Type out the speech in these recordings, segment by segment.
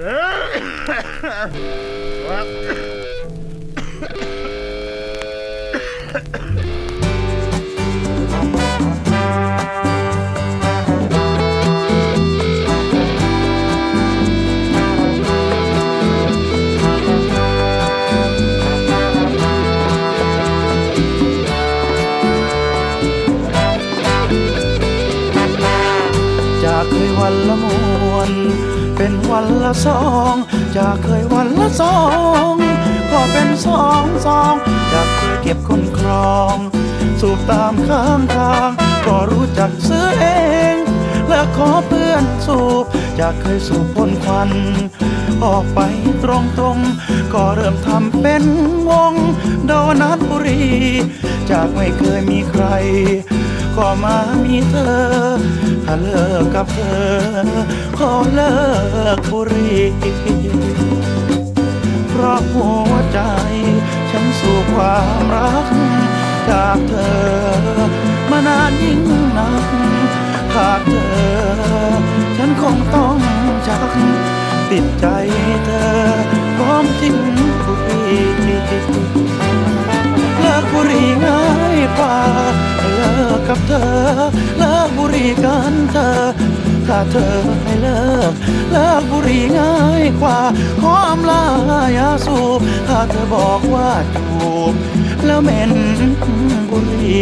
จากเคยวันละมวน เป็นวันละสองจากเคยวันละสองก็เป็นสองสองจากเคยเก็บคนครอง สูบตามข้างทาง ก็รู้จักซื้อเอง และขอเพื่อนสูบจากเคยสูบพ่นควัน ออกไปตรงตรงก็เริ่มทำเป็นวงโดนัทบุรี จากไม่เคยมีใคร ก็มามีเธอ ถ้าเลิกกับเธอ ขอเลิกบุรีเพราะหัวใจ ฉันสู่ความรัก จากเธอ มานานยิ่งนักขาดเธอ ฉันคงต้องจากติดใจเธอ กเลิกบุหรี่กันเธอ ถ้าเธอให้เลิกเลิกบุหรี่ง่ายกว่าหอมลายาสูบถ้าเธอบอกว่าจูบแล้วเหม็นบุหรี่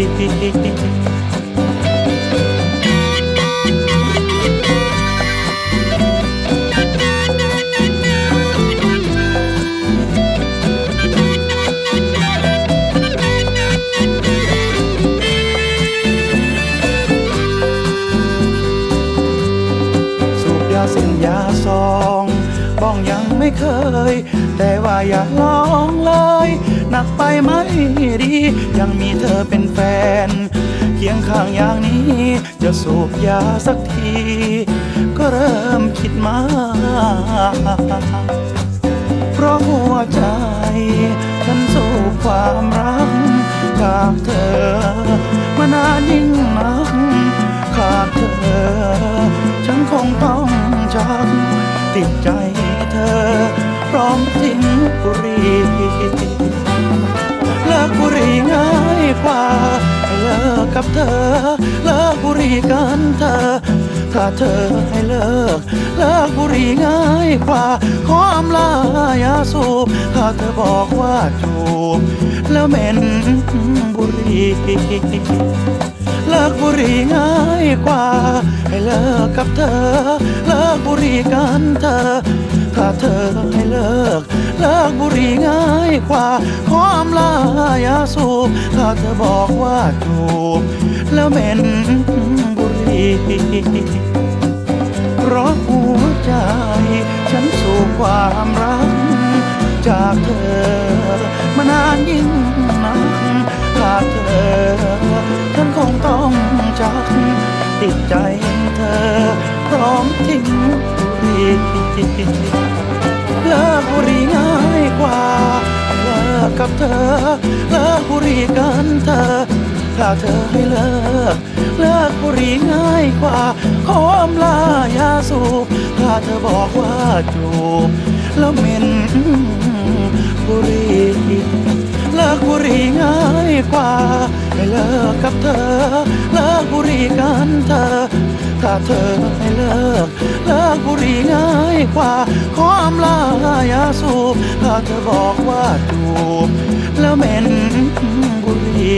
ส้นยาซองบ้องยังไม่เคย แต่ว่าอย่าลองเลย หนักไปไหมดี ยังมีเธอเป็นแฟน เคียงข้างอย่างนี้ จะสูบยาสักที ก็เริ่มคิดมา เพราะหัวใจ ติดใจเธอ พร้อมทิ้งบุรีเลิกบุรีง่ายกว่าให้เลิกกับเธอ เลิกบุรีกันเธอ ถ้าเธอให้เลิก เลิกบุรีง่ายกว่า ขออำลายาสูบถ้าเธอบอกว่าจูบแล้วเหม็นบุรี กบุหรี่ง่ายกว่า ให้เลิกกับเธอ เลิกบุหรี่กันเธอ ถ้าเธอให้เลิก เลิกบุหรี่ง่ายกว่าขออำลายาสูบถ้าเธอบอกว่าจูบแล้วเหม็นบุหรี่เพราะหัวใจ ฉันสู่ความรัก จากเธอมานานยิ่ง ต้องจาก ติดใจเธอ พร้อมทิ้งบุรีเลิกบุรีง่ายกว่า เลิกกับเธอ เลิกบุรีกันเธอ ถ้าเธอให้เลิก เลิกบุรีง่ายกว่า ขออำลายาสูบถ้าเธอบอกว่าจูบแล้วเหม็นบุรีเลิกบุรีง่าย ให้เลิกกับเธอ เลิกบุหรี่กันเธอ ถ้าเธอให้เลิก เลิกบุหรี่ง่ายกว่า ขออำลายาสูบ ถ้าเธอบอกว่าจูบแล้วเหม็นบุหรี่